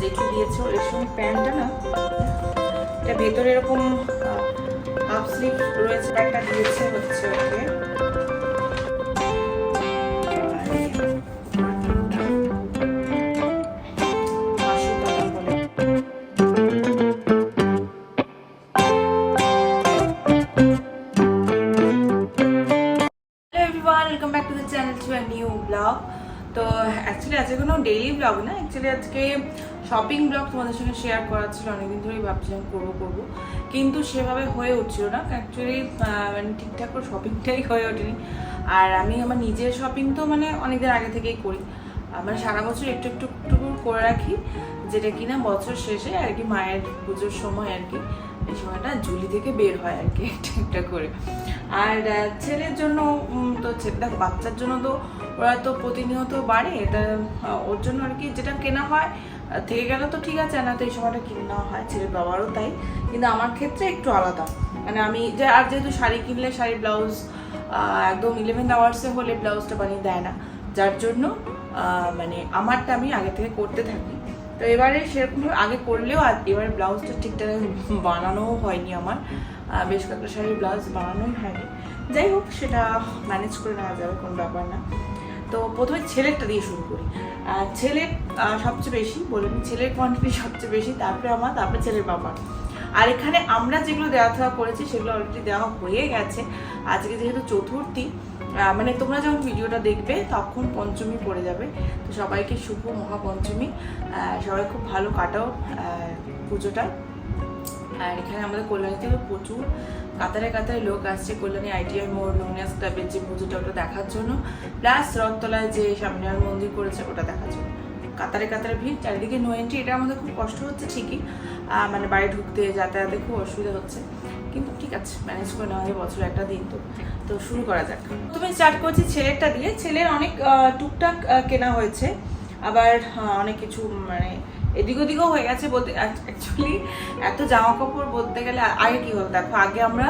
জেঠু দিয়েছে ওর রেশমি প্যান্টটা না, এটা ভেতরে এরকম হাফ স্লিভ রয়েছে, একটা দিয়েছে হচ্ছে ওকে। তো অ্যাকচুয়ালি আজকে কোনো ডেইলি ব্লগ না অ্যাকচুয়ালি আজকে শপিং ব্লগ তোমাদের সঙ্গে শেয়ার করা ছিল, অনেকদিন ধরেই ভাবছিলাম করব করব। কিন্তু সেভাবে হয়ে উঠছিল না। অ্যাকচুয়ালি মানে ঠিকঠাক করে শপিংটাই হয়ে ওঠেনি। আর আমি আমার নিজের শপিং তো মানে অনেকদিন আগে থেকেই করি। মানে সারা বছর একটু একটু একটু করে রাখি, যেটা কিনা বছর শেষে আর কি মায়ের পুজোর সময় আর কি, এই সময়টা জুলি থেকে বের হয় আর কি একটা করে। আর ছেলের জন্য তো দেখো, বাচ্চার জন্য তো ওরা তো প্রতিনিয়ত বাড়ে। এটা ওর জন্য আর কি যেটা কেনা হয় থেকে গেলে তো ঠিক আছে, না তো এই সময়টা কিনে নেওয়া হয়, ছেলের বাবারও তাই। কিন্তু আমার ক্ষেত্রে একটু আলাদা। মানে আমি যে, আর যেহেতু শাড়ি কিনলে শাড়ি, ব্লাউজ একদম ইলেভেন আওয়ার্সে হলে ব্লাউজটা বানিয়ে দেয় না। যার জন্য মানে আমারটা আমি আগে থেকে করতে থাকি। তো এবারে সেরকম আগে করলেও আর এবারে ব্লাউজটা ঠিকঠাক বানানোও হয়নি আমার। বেশ কয়েকটা শাড়ির ব্লাউজ বানানোই হয়নি। যাই হোক, সেটা ম্যানেজ করে নেওয়া যাবে, কোনো ব্যাপার না। তো প্রথমে ছেলেরটা দিয়ে শুরু করি। ছেলের সবচেয়ে বেশি, বলুন, ছেলের কোয়ান্টিটি সবচেয়ে বেশি, তারপরে আমার, তারপরে ছেলের বাবা। আর এখানে আমরা যেগুলো দেওয়া থাওয়া করেছি, সেগুলো অলরেডি দেওয়া হয়ে গেছে। আজকে যেহেতু চতুর্থী মানে তোমরা যখন ভিডিওটা দেখবে, তখন পঞ্চমী পড়ে যাবে। তো সবাইকে শুভ মহাপঞ্চমী। সবাই খুব ভালো কাটাও পুজোটা। আর এখানে আমাদের কল্যাণী থেকে প্রচুর কাতারে কাতারে লোক আসছে। কল্যাণী আইটিআই মোড় লুমিনাস ক্লাবের যে পুজোটা ওটা দেখার জন্য। প্লাস রথতলায় যে স্বামীনারায়ণ মন্দির করেছে, ওটা দেখার জন্য। কাতারে কাতারে ভিড়, চারিদিকে নো এন্ট্রি এটা আমাদের খুব কষ্ট হচ্ছে ঠিকই। মানে বাড়ি ঢুকতে, যাতায়াতে খুব অসুবিধা হচ্ছে। কিন্তু ঠিক আছে ম্যানেজ করে নেওয়া হয় বছর একটা দিন তো। তো শুরু করা যাক। প্রথমে স্টার্ট করছি ছেলেরটা দিয়ে। ছেলের অনেক টুকটাক কেনা হয়েছে। আবার অনেক কিছু মানে এদিক ওদিকও হয়ে গেছে বলতে অ্যাকচুয়ালি এত জামা কাপড় বলতে গেলে আগে কি হতো দেখো, আগে আমরা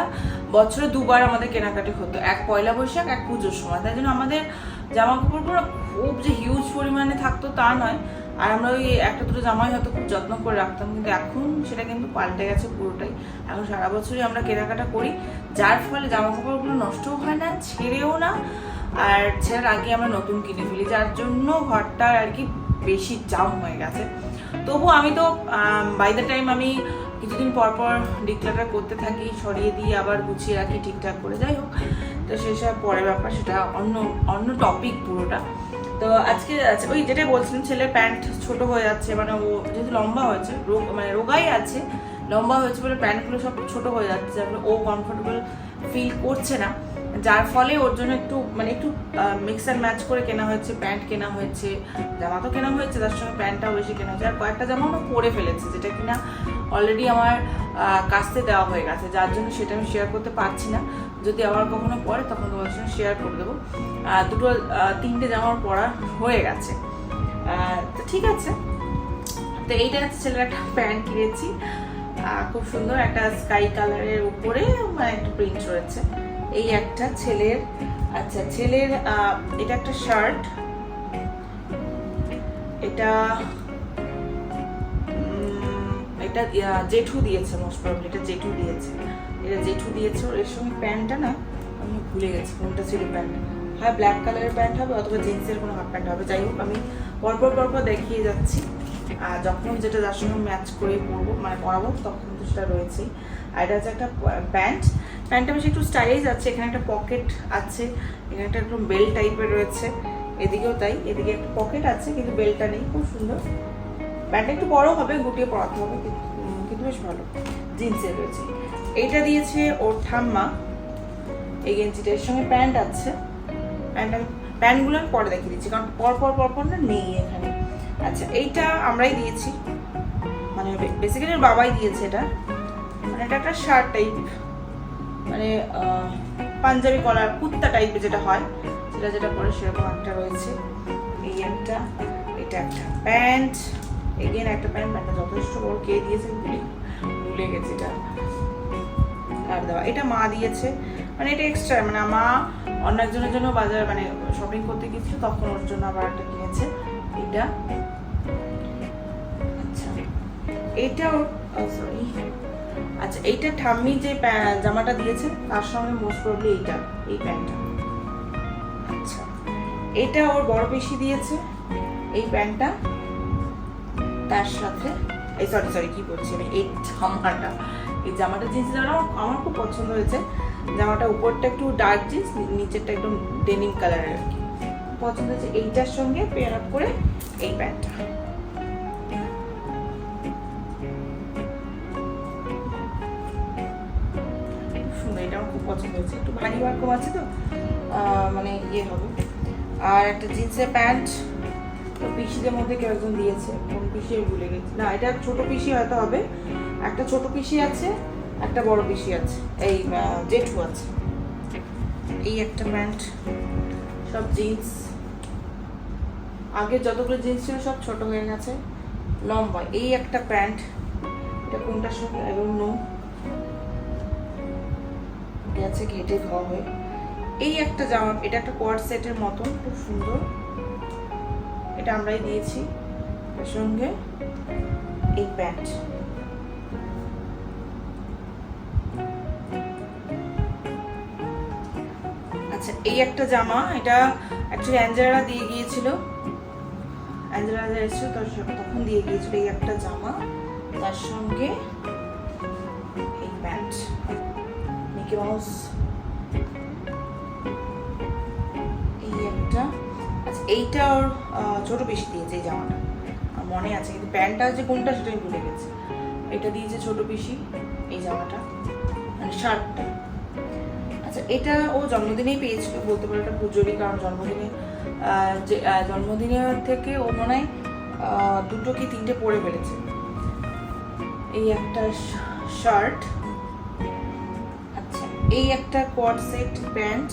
বছরে দুবার আমাদের কেনাকাটি হতো, এক পয়লা বৈশাখ, এক পুজোর সময়। তাই জন্য আমাদের জামা কাপড়গুলো খুব যে হিউজ পরিমাণে থাকতো তা নয়। আর আমরা ওই একটা দুটো জামাই হয়তো খুব যত্ন করে রাখতাম, কিন্তু এখন সেটা কিন্তু পাল্টে গেছে পুরোটাই। এখন সারা বছরই আমরা কেনাকাটা করি, যার ফলে জামা কাপড়গুলো নষ্টও হয় না, ছেড়েও না, আর ছেড়ার আগে আমরা নতুন কিনে ফেলি, যার জন্য ঘরটার আর কি বেশি জাম হয়ে গেছে। তবু আমি তো বাই দ্য টাইম আমি কিছুদিন পর পর ডিক্লারটা করতে থাকি সরিয়ে দিয়ে আবার গুছিয়ে রাখি ঠিকঠাক করে যাই হোক। তো সেসব পরের ব্যাপার সেটা অন্য অন্য টপিক পুরোটা। তো আজকে আচ্ছা, ওই যেটা বলছিলাম ছেলের প্যান্ট ছোট হয়ে যাচ্ছে মানে ও যেহেতু লম্বা হয়েছে রোগ মানে রোগাই আছে লম্বা হয়েছে বলে প্যান্টগুলো সব ছোট হয়ে যাচ্ছে ও কমফোর্টেবল ফিল করছে না। যার ফলে ওর জন্য একটু মানে একটু মিক্স অ্যান্ড ম্যাচ করে কেনা হয়েছে প্যান্ট কেনা হয়েছে, জামা তো কেনা হয়েছে, তার সঙ্গে প্যান্টটাও বেশি কেনা হয়েছে। আর কয়েকটা জামা ও পরে ফেলেছে, যেটা কিনা অলরেডি আমার কাচতে দেওয়া হয়ে গেছে, যার জন্য সেটা আমি শেয়ার করতে পারছি না। যদি আবার কখনো পরে, তখন তোমাদের সঙ্গে শেয়ার করে দেবো। দুটো তিনটে জামার পরা হয়ে গেছে। তো ঠিক আছে। তো এইটা হচ্ছে ছেলের একটা প্যান্ট কিনেছি। খুব সুন্দর একটা স্কাই কালারের উপরে মানে একটা প্রিন্ট রয়েছে। এই একটা ছেলের আচ্ছা ছেলের এটা একটা শার্ট এটা এটা জেঠু দিয়েছে মোস্ট প্রবলি এটা জেঠু দিয়েছে। এটা জেঠু দিয়েছে এর সঙ্গে প্যান্টটা না, আমি ভুলে গেছি, কোনটা ছিল প্যান্ট। হয় ব্ল্যাক কালারের প্যান্ট হবে অথবা জিন্সের কোনো হাফ প্যান্ট হবে। যাই হোক, আমি পরপর পরপর দেখিয়ে যাচ্ছি। আর যখন যেটা যার সঙ্গে ম্যাচ করে পরবো মানে পরাবো, তখন তো সেটা রয়েছেই। আর এটা হচ্ছে একটা প্যান্ট। প্যান্টটা বেশি একটু স্টাইলিশ আছে, এখানে একটা পকেট আছে, এখানে একটা একদম বেল টাইপের রয়েছে, এদিকেও তাই, এদিকে একটা পকেট আছে, কিন্তু বেলটা নেই, খুব সুন্দর। প্যান্টটা একটু বড় হবে, গুটিয়ে পরাতে হবে, কিন্তু বেশ ভালো জিন্সের রয়েছে। এইটা দিয়েছে ওর ঠাম্মা, এই গেঞ্জিটা, এর সঙ্গে প্যান্ট আছে। প্যান্ট আমি প্যান্টগুলো আমি পরে দেখিয়ে দিচ্ছি, কারণ পর পর পর পর না নেই এখানে। আচ্ছা এইটা আমরাই দিয়েছি মানে বেসিক্যালি ওর বাবাই দিয়েছে এটা। মানে এটা একটা শার্ট টাইপ মানে পাঞ্জাবি কলার কুত্তা টাইপের যেটা হয়, সেটা যেটা পরে সেরকম একটা রয়েছে। এই একটা, এটা একটা প্যান্ট। এগেন একটা প্যান্ট, প্যান্টটা যথেষ্ট বড়, কে দিয়েছে ভুলে গেছি এটা। আর দেওয়া, এটা মা দিয়েছে। মানে এটা এক্সট্রা মানে মা অন্য একজনের জন্য বাজার মানে শপিং করতে গিয়েছিল, তখন ওর জন্য আবার একটা কিনেছে। এটা আচ্ছা এইটাও সরি আচ্ছা এইটা ঠাম্মি যে জামাটা দিয়েছে, তার সঙ্গে মোস্ট প্রবলি এইটা, এই প্যান্টটা। আচ্ছা এটা ওর বড় বেশি দিয়েছে, এই প্যান্টটা, তার সাথে, এই সরি সরি কি বলছি আমি? এই জামাটা এই জামাটা জিন্স জামাটা আমার- আমার খুব পছন্দ হয়েছে। জামাটা উপরটা একটু ডার্ক জিন্স নিচেরটা একদম ডেনিম কালারের আর কি পছন্দ হয়েছে, এইটার সঙ্গে পেয়ার আপ করে এই প্যান্টটা। পছন্দ হয়েছে একটু ভারী ওয়ার্কও আছে তো মানে ইয়ে হবে। আর একটা জিন্সের প্যান্ট পিসিদের মধ্যে কেউ একজন দিয়েছে, কোন পিসি ভুলে গেছি। না, এটা ছোট পিসি হয়তো হবে। একটা ছোট পিসি আছে, একটা বড় পিসি আছে। এই জেঠু আছে। এই একটা প্যান্ট, সব জিন্স। আগে যতগুলো জিন্স ছিল সব ছোট হয়ে গেছে। লম্বা, এই একটা প্যান্ট। এটা কোনটার সঙ্গে ডোন্ট নো। গেছে ঘেটে ধোয়া হয়ে। এই একটা জামা, এটা একটা কোয়ার্ড সেটের মতন, খুব সুন্দর। এটা আমরাই দিয়েছি। এর সঙ্গে এই প্যান্ট আচ্ছা এই একটা জামা, এটা অ্যাকচুয়ালি অ্যাঞ্জেলা দিয়ে গিয়েছিল। অ্যাঞ্জেলা এসেছিল, তার তখন দিয়ে গিয়েছিল এই একটা জামা। তার সঙ্গে মিকি মাউস এই একটা। আচ্ছা এইটা ওর ছোট বেশি দিয়েছে এই জামাটা। মনে আছে, কিন্তু প্যান্টটা যে কোনটা সেটা আমি ভুলে গেছি। এটা দিয়েছে ছোট পিসি, এই জামাটা। মানে শার্টটা। আচ্ছা এটা ও জন্মদিনেই পেয়েছিল, বলতে পারো এটা পুজোরই, কারণ জন্মদিনে যে জন্মদিনের থেকে ও মনে হয় দুটো কি তিনটে পরে ফেলেছে। এই একটা শার্ট। এই একটা কোয়াড সেট প্যান্ট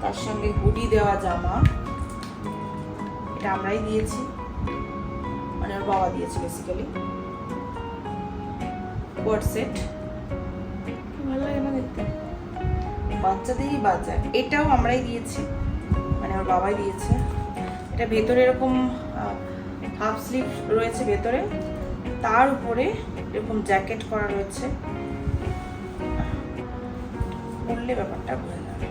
তার সঙ্গে হুডি দেওয়া জামা। এটা আমরাই দিয়েছি। মানে ওর বাবা দিয়েছে বেসিক্যালি কোয়াড সেট ভালো লাগে না দেখতে? বাচ্চাদেরই বাজার এটাও আমরাই দিয়েছি। মানে ওর বাবাই দিয়েছে। এটা ভেতরে এরকম হাফ স্লিভ রয়েছে ভেতরে। তার উপরে এরকম জ্যাকেট করা রয়েছে। পরলে ব্যাপারটা বোঝা যাবে।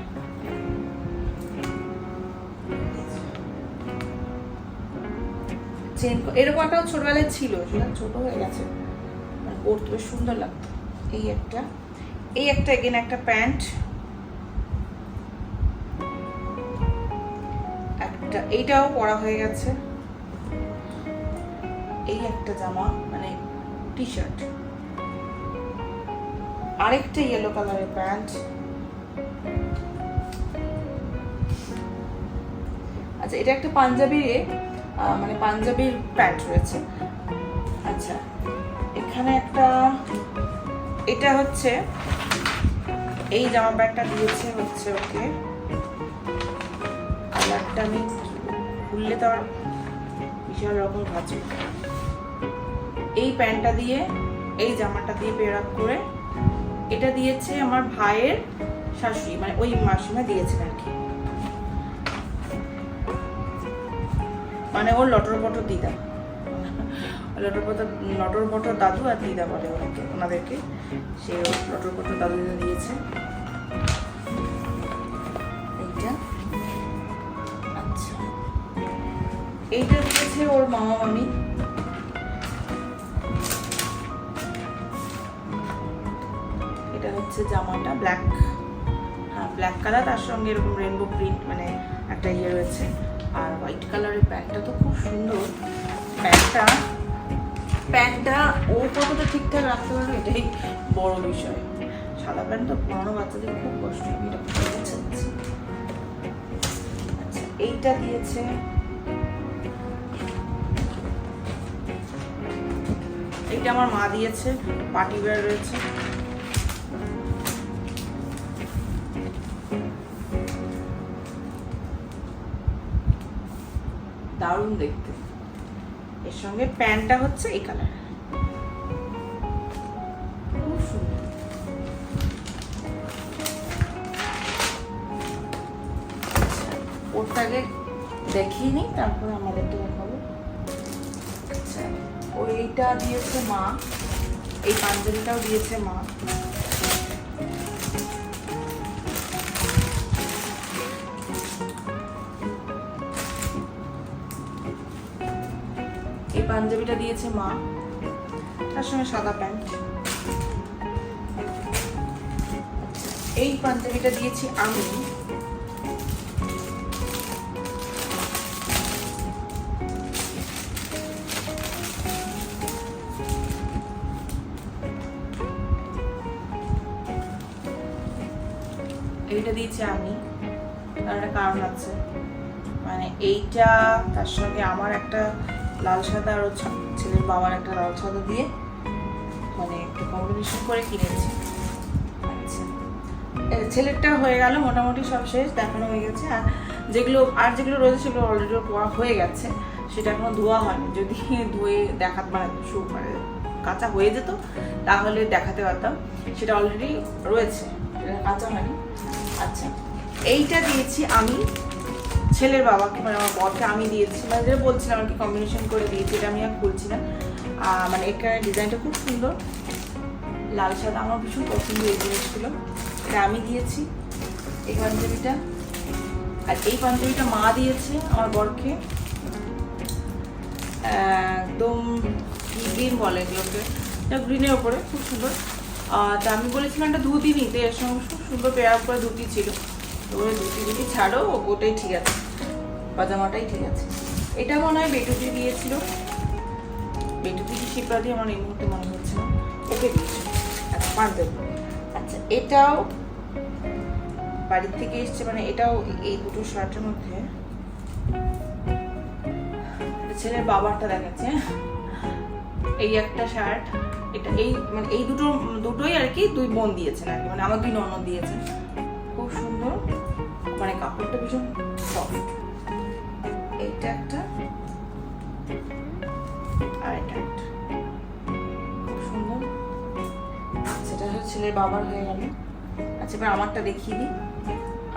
এরকম একটা ছোটবেলায় ছিল, সেটা ছোট হয়ে গেছে। মানে পরতে বেশ সুন্দর লাগতো। এই একটা এই একটা এগেন একটা প্যান্ট। একটা, এইটাও পরা হয়ে গেছে। এই একটা জামা মানে টি শার্ট আরেকটা ইয়েলো কালারের প্যান্ট। আচ্ছা এটা একটা পাঞ্জাবি আহ, মানে পাঞ্জাবির প্যান্ট রয়েছে। আচ্ছা এখানে একটা এটা হচ্ছে এই জামা প্যান্টটা দিয়েছে হচ্ছে ওকে। কালারটা আমি খুললে তো আর বিশাল রকম ভাজে এই প্যান্টটা দিয়ে এই জামাটা দিয়ে পেয়ার আপ করে এটা দিয়েছে আমার ভাইয়ের শাশুড়ি মানে ওই মাসিমা দিয়েছেন আর কি। মানে ওর লটর পটর দিদা। লটর পটর লটর পটর দাদু আর দিদা বলে ওনাকে, ওনাদেরকে। সে ওর লটর পটর দাদু দিদা দিয়েছে। এইটা। আচ্ছা। এইটা দিয়েছে ওর মামা মামি এটা হচ্ছে জামাটা ব্ল্যাক হ্যাঁ ব্ল্যাক কালার তার সঙ্গে এরকম রেনবো প্রিন্ট মানে একটা ইয়ে রয়েছে। আর হোয়াইট কালারের প্যান্টটা তো খুব সুন্দর। প্যান্টটা প্যান্টটা ও কতটা ঠিকঠাক রাখতে পারবে এটাই বড় বিষয়। সাদা প্যান্ট তো পুরোনো বাচ্চাদের খুব কষ্ট, এটা আচ্ছা এইটা দিয়েছে। এইটা আমার মা দিয়েছে পার্টি ওয়্যার রয়েছে। দারুণ দেখতে। এর সঙ্গে প্যান্টটা হচ্ছে এই কালার। খুব ওটাকে দেখিয়ে নিই, তারপরে আমাদেরটা দেখাবো আচ্ছা ওই এইটা দিয়েছে মা। এই পাঞ্জাবিটাও দিয়েছে মা। পাঞ্জাবিটা দিয়েছে মা। তার সঙ্গে সাদা প্যান্ট। এই পাঞ্জাবিটা দিয়েছি আমি। এইটা দিয়েছি আমি। তার একটা কারণ আছে। মানে এইটা, তার সঙ্গে আমার একটা লাল সাদা আর ছেলের বাবার একটা লাল সাদা দিয়ে মানে একটু কম্বিনেশন করে কিনেছি। আচ্ছা। ছেলেরটা হয়ে গেল, মোটামুটি সব শেষ, দেখানো হয়ে গেছে। আর যেগুলো আর যেগুলো রয়েছে সেগুলো অলরেডি পড়া হয়ে গেছে। সেটা এখনও ধোয়া হয়নি। যদি ধুয়ে দেখা মানে শু মানে কাঁচা হয়ে যেত, তাহলে দেখাতে পারতাম। সেটা অলরেডি রয়েছে। কাঁচা হয়নি। আচ্ছা। এইটা দিয়েছি আমি ছেলের বাবাকে মানে আমার বরকে আমি দিয়েছি মানে যেটা বলছিলাম আর কি কম্বিনেশন করে দিয়েছি, এটা আমি আর খুলছি না। মানে এখানে ডিজাইনটা খুব সুন্দর। লাল সাদা, আমার ভীষণ পছন্দ এই জিনিসগুলো। এটা আমি দিয়েছি, এই পাঞ্জাবিটা। আর এই পাঞ্জাবিটা মা দিয়েছে আমার বরকে। একদম গ্রিন বলে এগুলোকে। গ্রিনের ওপরে খুব সুন্দর। তা আমি বলেছিলাম একটা ধুতি নিতে, এর সঙ্গে খুব সুন্দর পেয়ার করে ধুতি ছিল। তো ওই ধুতি ধুতি ছাড়ো, ওটাই ঠিক আছে। পাজামাটাই ঠিক আছে এটা মনে হয় বেটুটি দিয়েছিল। বেটুটি শিপ্রা দিয়ে আমার এই মুহূর্তে মনে হচ্ছে না। ওকে দিয়েছিল। আচ্ছা পাঞ্জাবি আচ্ছা এটাও বাড়ির থেকে এসছে মানে এটাও এই দুটো শার্টের মধ্যে। ছেলের বাবারটা দেখাচ্ছে। এই একটা শার্ট, এটা এই মানে এই দুটো, দুটোই আর কি দুই বোন দিয়েছেন আর কি মানে আমার দুই ননদ দিয়েছেন। খুব সুন্দর। মানে কাপড়টা ভীষণ সফট এইটা একটা। আর এটা সুন্দর। সেটা হচ্ছে ছেলের বাবার হয়ে গেল। আচ্ছা এবার আমারটা দেখিয়ে দিই।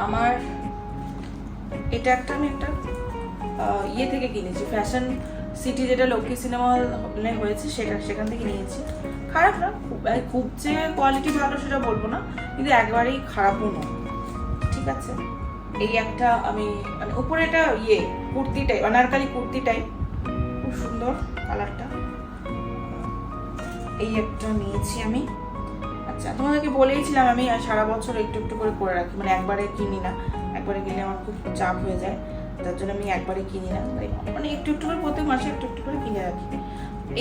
আমার এটা একটা আমি একটা ইয়ে থেকে কিনেছি। ফ্যাশন সিটি যেটা লক্ষ্মী সিনেমা হলে হয়েছে, সেটা সেখান থেকে নিয়েছি। খারাপ না, খুব খুব যে কোয়ালিটি ভালো সেটা বলব না, কিন্তু একবারেই খারাপও নয়। ঠিক আছে? এই একটা আমি মানে উপরে এটা ইয়ে। কুর্তি টাইপ অনারকালি কুর্তি টাইপ খুব সুন্দর কালারটা। এই একটা নিয়েছি আমি। আচ্ছা তোমাদেরকে বলেইছিলাম আমি সারা বছর একটু একটু করে করে রাখি মানে একবারে কিনি না। একবারে কিনলে আমার খুব চাপ হয়ে যায়, যার জন্য আমি একবারে কিনি না। তাই মানে একটু একটু করে প্রত্যেক মাসে একটু একটু করে কিনে রাখি।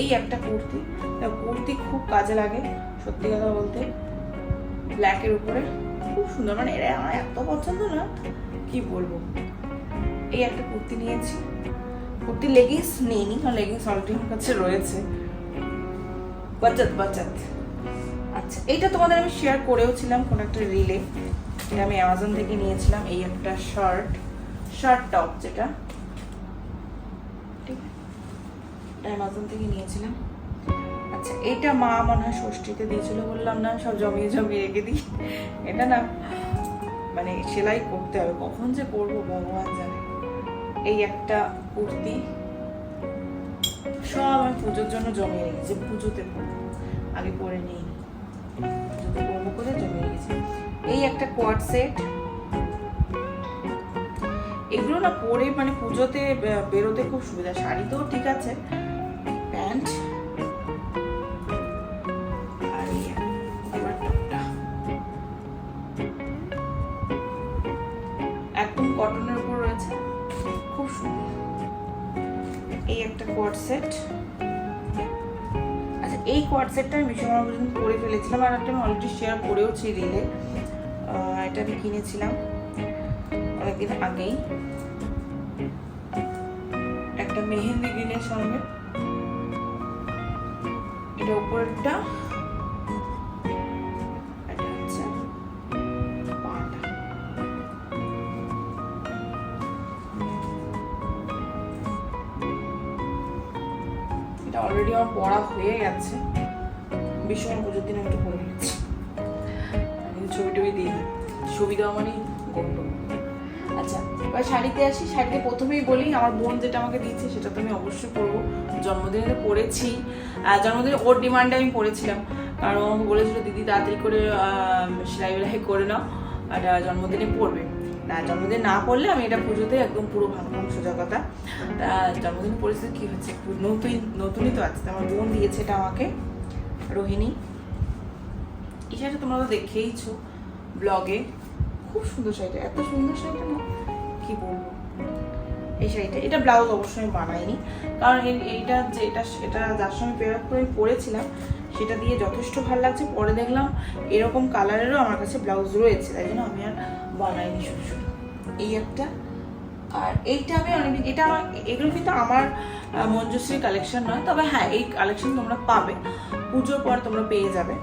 এই একটা কুর্তি। কুর্তি খুব কাজে লাগে, সত্যি কথা বলতে। ব্ল্যাকের উপরে। খুব সুন্দর মানে এরা আমার এত পছন্দ না, কি বলব? এই একটা কুর্তি নিয়েছি। কুর্তি লেগিংস নেইনি, কারণ লেগিংস অলরেডি আমার কাছে রয়েছে। বাচাত বাচাত আচ্ছা এইটা তোমাদের আমি শেয়ার করেও ছিলাম কোনো একটা রিলে এটা আমি অ্যামাজন থেকে নিয়েছিলাম, এই একটা শার্ট শার্ট টপ যেটা। ঠিক অ্যামাজন থেকে নিয়েছিলাম। আচ্ছা এটা মা মনে হয় ষষ্ঠীতে দিয়েছিল, বললাম না, সব জমিয়ে জমিয়ে রেখে দিই। এটা না মানে সেলাই করতে হবে। কখন যে পরবো ভগবান জানে। এই একটা কুর্তি। সব আমি পুজোর জন্য জমিয়ে রেখেছি, পুজোতে আগে পরে নিই। পুজোতে করে জমিয়ে রেখেছি। এই একটা কোয়াড সেট এগুলো না পরে মানে পুজোতে বেরোতে খুব সুবিধা। শাড়ি তো ঠিক আছে। প্যান্ট সেটটা আমি ভীষণ করে ফেলেছিলাম আর একটা আমি অলরেডি শেয়ার করেওছি রিলে এটা আমি কিনেছিলাম অনেকদিন আগেই। একটা মেহেন্দি গ্রিনের সঙ্গে। এটা উপরেরটা অলরেডি আমার পড়া হয়ে গেছে। ভীষণ পুজোর দিন আমি একটু পরে নিচ্ছি ছবি টবি দিই। ছবি দেওয়া মানেই গল্প আচ্ছা এবার শাড়িতে আসি। শাড়িতে প্রথমেই বলি, আমার বোন যেটা আমাকে দিয়েছে সেটা তো আমি অবশ্যই পরবো। জন্মদিনে তো পরেছি জন্মদিনে ওর ডিমান্ডে আমি পরেছিলাম কারণ বলেছিল, দিদি, তাড়াতাড়ি করে সেলাই বেলাই করে নাও আর জন্মদিনে পরবে। না জন্মদিন না পড়লে আমি এটা পুজোতে একদম পুরো ভাঙলাম সোজা কথা। তা জন্মদিন পরিস্থিতি কি হচ্ছে? নতুন, নতুনই তো আছে। আমার বোন দিয়েছে এটা আমাকে। রোহিণী। এই শাড়িটা তোমরা তো দেখেইছো ব্লগে। খুব সুন্দর শাড়িটা, এত সুন্দর শাড়িটা না, কি বলব? এই শাড়িটা, এটা ব্লাউজ অবশ্যই বানাইনি, কারণ এই- এইটা যে, এটা এটা যার সঙ্গে পেয়ার করে আমি পরেছিলাম, সেটা দিয়ে যথেষ্ট ভালো লাগছে। পরে দেখলাম এরকম কালারেরও আমার কাছে ব্লাউজ রয়েছে, তাই জন্য আমি আর বানাইনি শুধু এই একটা, আর এইটা আমি অনেক এটা আমার, এগুলো কিন্তু আমার আহ, মঞ্জুশ্রীর কালেকশন নয় তবে হ্যাঁ এই কালেকশন তোমরা পাবে। পুজোর পর তোমরা পেয়ে যাবে।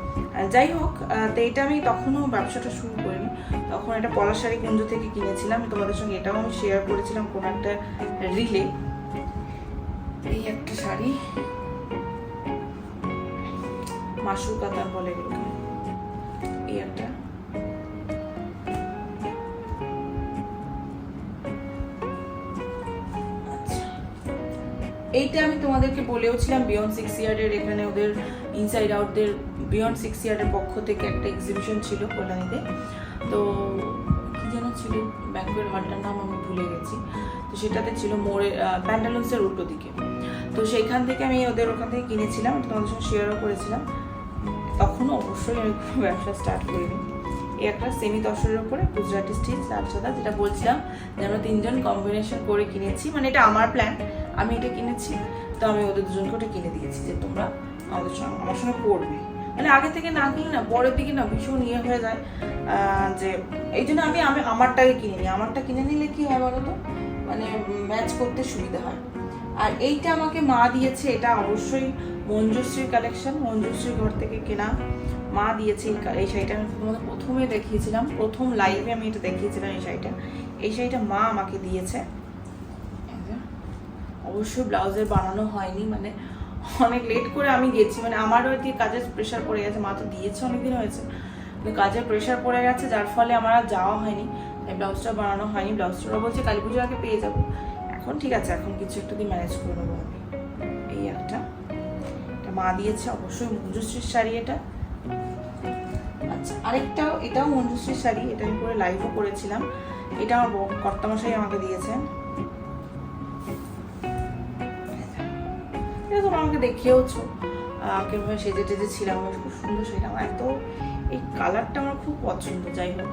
যাই হোক তো এটা আমি তখনও ব্যবসাটা শুরু করিনি। তখন এটা পলাশ শাড়ি কুঞ্জ থেকে কিনেছিলাম। তোমাদের সঙ্গে এটাও আমি শেয়ার করেছিলাম কোনো একটা রিলে এই একটা শাড়ি। মাসুর কাতান বলে এইটা আমি তোমাদেরকে বলেও ছিলাম বিয়ন্ড সিক্স ইয়ার্ডের এখানে ওদের ইনসাইড আউটদের বিয়ন্ড সিক্স ইয়ার্ডের পক্ষ থেকে একটা এক্সিবিশন ছিল কল্যাণীতে। তো কী যেন ছিল? ব্যাঙ্কের হলটার নাম আমি ভুলে গেছি। তো সেটাতে ছিল মোড়ে প্যান্টালুন্সের উল্টো দিকে। তো সেইখান থেকে আমি ওদের ওখান থেকে কিনেছিলাম, তোমাদের সঙ্গে শেয়ারও করেছিলাম। তখনও অবশ্যই আমি ব্যবসা স্টার্ট করিনি। একটা সেমি তসরের উপরে গুজরাটি স্টিচ লাল সাদা, যেটা বলছিলাম যে আমরা তিনজন কম্বিনেশন করে কিনেছি। মানে এটা আমার প্ল্যান আমি এটা কিনেছি, তো আমি ওদের দুজনকে ওটা কিনে দিয়েছি যে তোমরা আমাদের সঙ্গে, আমার সঙ্গে পড়বে মানে আগে থেকে না কিনে না, পরের দিকে না ভীষণ ইয়ে হয়ে যায় যে এই জন্য আমি আমি আমারটাকে কিনে নিই আমারটা কিনে নিলে কি হয় বলো তো? মানে ম্যাচ করতে সুবিধা হয়। আর এইটা আমাকে মা দিয়েছে, এটা অবশ্যই মঞ্জুশ্রীর কালেকশন মঞ্জুশ্রীর ঘর থেকে কেনা। মা দিয়েছে এই কা- শাড়িটা আমি তোমাদের প্রথমে দেখিয়েছিলাম, প্রথম লাইভে আমি এটা দেখিয়েছিলাম এই শাড়িটা। এই শাড়িটা মা আমাকে দিয়েছে। অবশ্যই ব্লাউজের বানানো হয়নি মানে অনেক লেট করে আমি গেছি মানে আমারও এটি কাজের প্রেশার পড়ে গেছে, মা তো দিয়েছে অনেকদিন হয়েছে, কিন্তু কাজের প্রেশার পড়ে গেছে, যার ফলে আমার আর যাওয়া হয়নি, তাই ব্লাউজটা বানানো হয়নি ব্লাউজটা বলছে কালী পুজোর আগে পেয়ে যাব। এখন ঠিক আছে, এখন কিছু একটু দিয়ে ম্যানেজ করে নেব আমি। এই একটা। মা দিয়েছে, অবশ্যই মঞ্জুশ্রীর শাড়ি এটা। আরেকটাও এটাও মঞ্জুশ্রীর শাড়ি এটা আমি পরে লাইভও করেছিলাম। এটা আমার কর্তামশাই আমাকে দিয়েছেন এটা তোমরা আমাকে দেখিয়েওছো। আহ, সেজে টেজে ছিলাম খুব সুন্দর সেটা আমার এত এই কালারটা আমার খুব পছন্দ যাই হোক।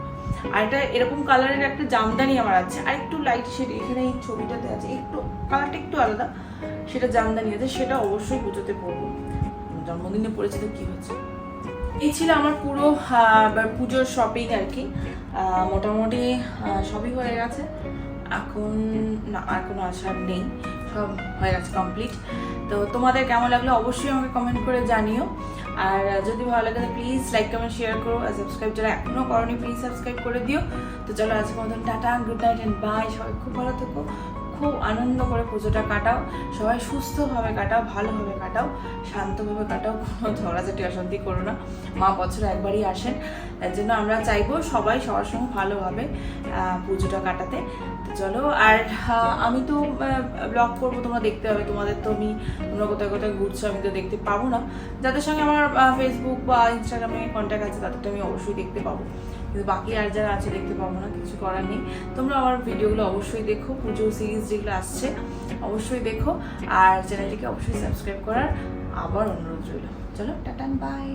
আর এটা এরকম কালারের একটা জামদানি আমার আছে। আর একটু লাইট শেড এখানে এই ছবিটাতে আছে। একটু কালারটা একটু আলাদা। সেটা জামদানি আছে সেটা অবশ্যই পুজোতে পরবো। জন্মদিনে পড়েছে তো কি হচ্ছে? এই ছিল আমার পুরো পুজোর শপিং আর কি। মোটামুটি সবই হয়ে গেছে। এখন, না, আর কোনো আশার নেই। সব হয়ে গেছে কমপ্লিট তো তোমাদের কেমন লাগল অবশ্যই আমাকে কমেন্ট করে জানিও। আর যদি ভালো লাগে প্লিজ লাইক কমেন্ট শেয়ার করো। আর সাবস্ক্রাইব যারা এখনও করনি প্লিজ সাবস্ক্রাইব করে দিও। তো চলো আজকের মতন tata good night and bye সবাই খুব ভালো থেকো। খুব আনন্দ করে পুজোটা কাটাও, সবাই সুস্থভাবে কাটাও, ভালোভাবে কাটাও, শান্তভাবে কাটাও, কোনো ঝগড়াঝাটি অশান্তি করো না। মা বছরে একবারই আসেন, তার জন্য আমরা চাইব সবাই সবার সঙ্গে ভালোভাবে পুজোটা কাটাতে। চলো, আর আমি তো ব্লগ করব, তোমরা দেখতে পাবে। তোমাদের তো আমি তোমরা কোথায় কোথায় ঘুরছো, আমি তো দেখতে পাবো না। যাদের সঙ্গে আমার ফেসবুক বা ইনস্টাগ্রামে কন্ট্যাক্ট আছে, তাদের তো আমি অবশ্যই দেখতে পাবো। কিন্তু বাকি আর যারা আছে দেখতে পাবো না, কিছু করার নেই। তোমরা আমার ভিডিওগুলো অবশ্যই দেখো, পুজো সিরিজ যেগুলো আসছে, অবশ্যই দেখো। আর চ্যানেলটিকে অবশ্যই সাবস্ক্রাইব করার আবার অনুরোধ রইল। চলো টাটান বাই